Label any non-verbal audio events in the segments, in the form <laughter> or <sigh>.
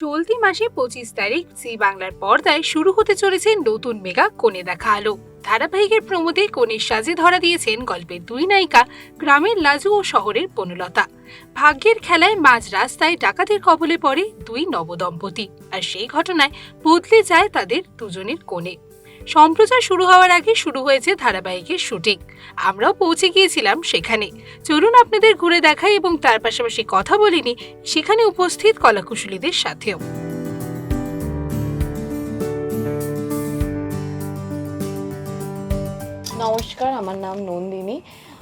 চলতি মাসে পঁচিশ তারিখ জি বাংলার পর্দায় শুরু হতে চলেছে নতুন মেগা কোণে দেখা আলো। ধারাবাহিকের প্রমোদে কোণের সাজে ধরা দিয়েছেন গল্পের দুই নায়িকা, গ্রামের লাজু ও শহরের বনলতা। ভাগ্যের খেলায় মাঝ রাস্তায় ডাকাতের কবলে পড়ে দুই নবদম্পতি। আর সেই ঘটনায় বদলে যায় তাদের দুজনের কোণে। সম্প্রচার শুরু হওয়ার আগে শুরু হয়েছে ধারাবাহিকের শুটিং। আমরাও পৌঁছে গিয়েছিলাম সেখানে। চলুন আপনাদের ঘুরে দেখাই এবং তার পাশাপাশি কথা বলিনি সেখানে উপস্থিত কলাকুশলীদের সাথেও। নমস্কার, আমার নাম নন্দিনী।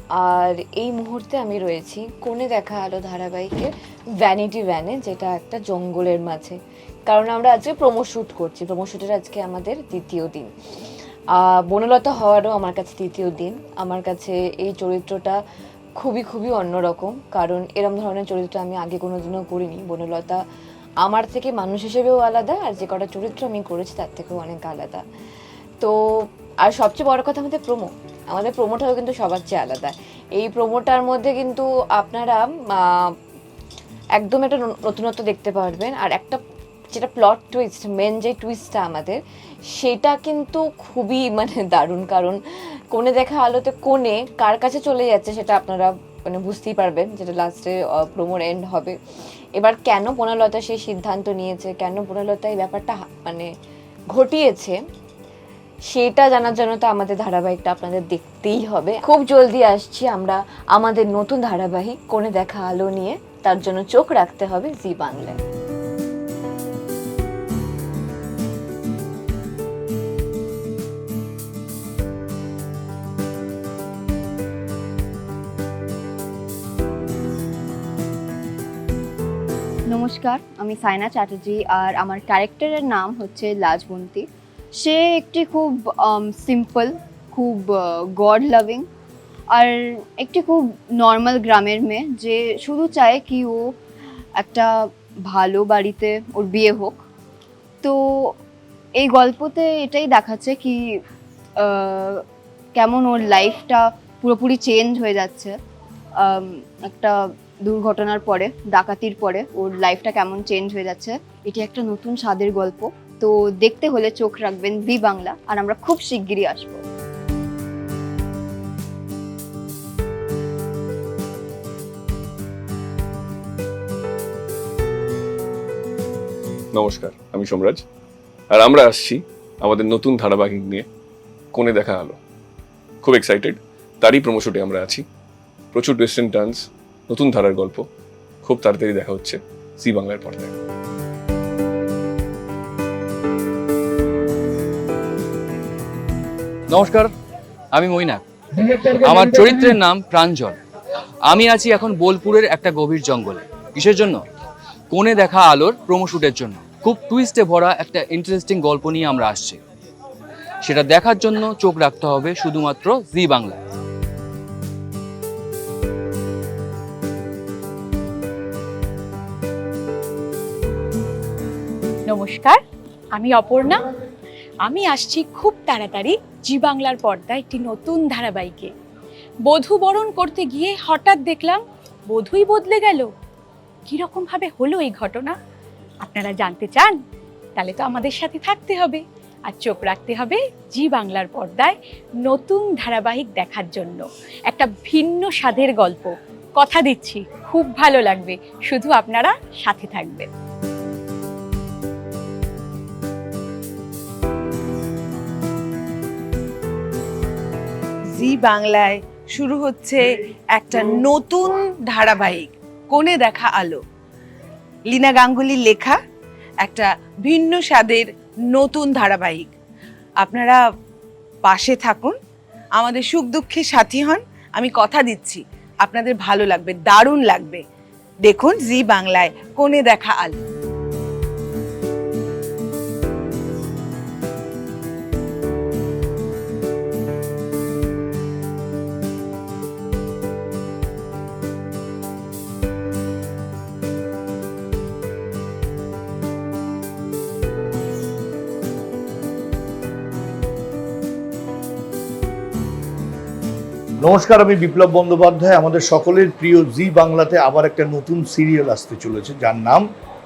আর এই মুহূর্তে আমি রয়েছি কোণে দেখা আলো ধারাবাহিকের ভ্যানিটি ভ্যানে যেটা একটা জঙ্গলের মাঝে। কারণ আমরা আজকে প্রোমো শ্যুট করছি। প্রোমো শ্যুটের আজকে আমাদের দ্বিতীয় দিন। বনলতা হওয়ারও আমার কাছে তৃতীয় দিন। আমার কাছে এই চরিত্রটা খুবই খুবই অন্যরকম। কারণ এরম ধরনের চরিত্র আমি আগে কোনো দিনও করিনি। বনলতা আমার থেকে মানুষ হিসেবেও আলাদা, আর যে কটা চরিত্র আমি করেছি তার থেকেও অনেক আলাদা। তো, আর সবচেয়ে বড় কথা আমাদের প্রোমো আমাদের প্রোমোটাও কিন্তু সবার চেয়ে আলাদা। এই প্রোমোটার মধ্যে কিন্তু আপনারা একদম একটা নতুনত্ব দেখতে পারবেন। আর একটা যেটা প্লট টুইস্ট মেন যে টুইস্টটা আমাদের, সেটা কিন্তু খুবই মানে দারুণ। কারণ কোণে দেখা আলোতে কোণে কার কাছে চলে যাচ্ছে সেটা আপনারা মানে বুঝতেই পারবেন যেটা লাস্টে প্রোমোর এন্ড হবে। এবার কেন বনলতা সেই সিদ্ধান্ত নিয়েছে, কেন বনলতা এই ব্যাপারটা মানে ঘটিয়েছে, সেটা জানার জন্য তো আমাদের ধারাবাহিকটা আপনাদের দেখতেই হবে। খুব জলদি আসছি আমরা আমাদের নতুন ধারাবাহিক, কোণে দেখা আলো নিয়ে, তার জন্য চোখ রাখতে হবে জি বাংলায়। নমস্কার, আমি সাইনা চ্যাটার্জি আর আমার ক্যারেক্টারের নাম হচ্ছে লাজবন্তী। সে একটি খুব সিম্পল খুব গড লাভিং আর একটি খুব নর্মাল গ্রামের মেয়ে যে শুধু চায় কি ও একটা ভালো বাড়িতে ওর বিয়ে হোক। তো এই গল্পতে এটাই দেখাচ্ছে কি কেমন ওর লাইফটা পুরোপুরি চেঞ্জ হয়ে যাচ্ছে। একটা দুর্ঘটনার পরে, ডাকাতির পরে ওর লাইফটা কেমন চেঞ্জ হয়ে যাচ্ছে, এটি একটা নতুন স্বাদের গল্প। তো দেখতে হলে চোখ রাখবেন জি বাংলা, আর আমরা খুব শিগগিরই আসব। নমস্কার, আমি সোমরাজ। আর আমরা আসছি আমাদের নতুন ধারাবাহিক নিয়ে কোণে দেখা হলো খুব এক্সাইটেড তারই প্রমোশনে আমরা আছি। প্রচুর ওয়েস্টার্ন টার্নস নতুন ধারার গল্প। খুব তাড়াতাড়ি দেখা হচ্ছে সি বাংলার পর্দায়। নমস্কার আমি মৈনাক <laughs> আমার চরিত্রের নাম প্রাঞ্জল। আমি আছি এখন বোলপুরের একটা গভীর জঙ্গলে। কিসের জন্য? কোণে দেখা আলোর প্রোমো শুটের জন্য। খুব টুইস্টে ভরা একটা ইন্টারেস্টিং গল্প নিয়ে আমরা আসছি। সেটা দেখার জন্য চোখ রাখতে হবে শুধুমাত্র জি বাংলা নমস্কার, আমি অপর্ণা। আমি আসছি খুব তাড়াতাড়ি জি বাংলার পর্দায় একটি নতুন ধারাবাহিকে। বধূ বরণ করতে গিয়ে হঠাৎ দেখলাম বধূই বদলে গেল। কীরকম ভাবে হলো এই ঘটনা? আপনারা জানতে চান? তাহলে তো আমাদের সাথে থাকতে হবে। আর চোখ রাখতে হবে জি বাংলার পর্দায় নতুন ধারাবাহিক দেখার জন্য। একটা ভিন্ন স্বাদের গল্প। কথা দিচ্ছি, খুব ভালো লাগবে। শুধু আপনারা সাথে থাকবেন। জি বাংলায় শুরু হচ্ছে একটা নতুন ধারাবাহিক, কোণে দেখা আলো। লীনা গাঙ্গুলির লেখা একটা ভিন্ন স্বাদের নতুন ধারাবাহিক। আপনারা পাশে থাকুন, আমাদের সুখ দুঃখে সাথী হন। আমি কথা দিচ্ছি, আপনাদের ভালো লাগবে, দারুণ লাগবে। দেখুন জি বাংলায় কোণে দেখা আলো। নমস্কার, আমি বিপ্লব বন্দ্যোপাধ্যায়। আমাদের সকলের প্রিয় জি বাংলাতে আবার একটা নতুন সিরিয়াল আসতে চলেছে, যার নাম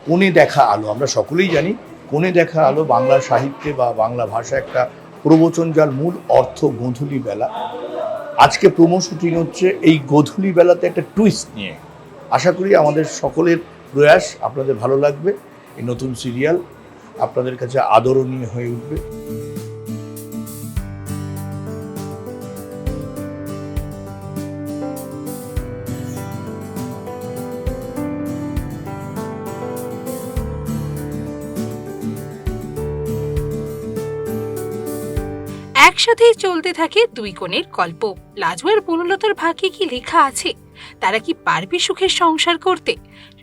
কোণে দেখা আলো। আমরা সকলেই জানি কোণে দেখা আলো বাংলা সাহিত্যে বা বাংলা ভাষা একটা প্রবচন যার মূল অর্থ গোধূলি বেলা। আজকে প্রোমো শুটিং হচ্ছে এই গোধূলি বেলাতে একটা টুইস্ট নিয়ে। আশা করি আমাদের সকলের প্রয়াস আপনাদের ভালো লাগবে, এই নতুন সিরিয়াল আপনাদের কাছে আদরণীয় হয়ে উঠবে। একসাথেই চলতে থাকে দুই কোণের গল্প। লাজু আর বনলতার ভাগ্যে কি লেখা আছে? তারা কি পারবে সুখের সংসার করতে?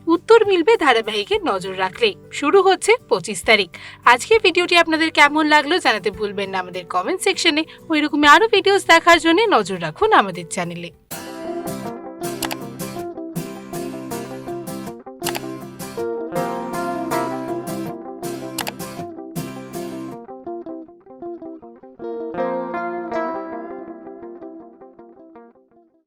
উত্তর মিলবে ধারাবাহিকে নজর রাখলে শুরু হচ্ছে পঁচিশ তারিখ। আজকে ভিডিওটি আপনাদের কেমন লাগল জানাতে ভুলবেন না। আমাদের কমেন্ট সেকশনে ওই রকমই আরও ভিডিওস দেখার জন্য নজর রাখুন আমাদের চ্যানেলে